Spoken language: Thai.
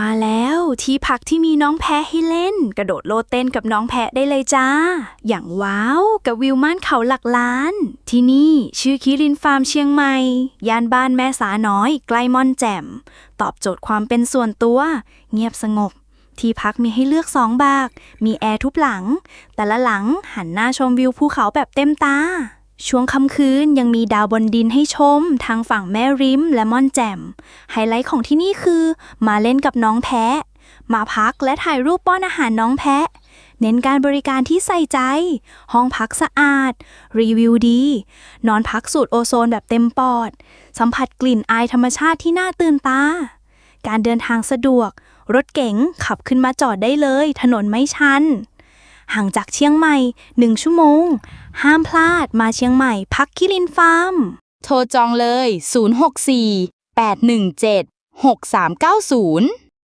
มาแล้วที่พักที่มีน้องแพะให้เล่น กระโดดโลดเต้นกับน้องแพะได้เลยจ้า อย่างว้าวกับวิวม่านเขาหลักล้าน ที่นี่ชื่อคิรินฟาร์มเชียงใหม่ย่านบ้านแม่สาน้อยใกล้ม่อนแจ่ม ตอบโจทย์ความเป็นส่วนตัว เงียบสงบ ที่พักมีให้เลือกสองบาก มีแอร์ทุบหลัง แต่ละหลังหันหน้าชมวิวภูเขาแบบเต็มตา ช่วงค่ำคืนยังมีดาวบนดินให้ชม ทางฝั่งแม่ริมและม่อนแจ่ม ไฮไลท์ของที่นี่คือ มาเล่นกับน้องแพะ มาพักและถ่ายรูปป้อนอาหารน้องแพะ เน้นการบริการที่ใส่ใจ ห้องพักสะอาด รีวิวดี นอนพักสูตรโอโซนแบบเต็มปอด สัมผัสกลิ่นอายธรรมชาติที่น่าตื่นตา การเดินทางสะดวก รถเก๋งขับขึ้นมาจอดได้เลย ถนนไม่ชัน ห่างจากเชียงใหม่ 1 ชั่วโมง ห้ามพลาดมาเชียงใหม่ พักคิรินฟาร์ม โทรจองเลย 064 817 6390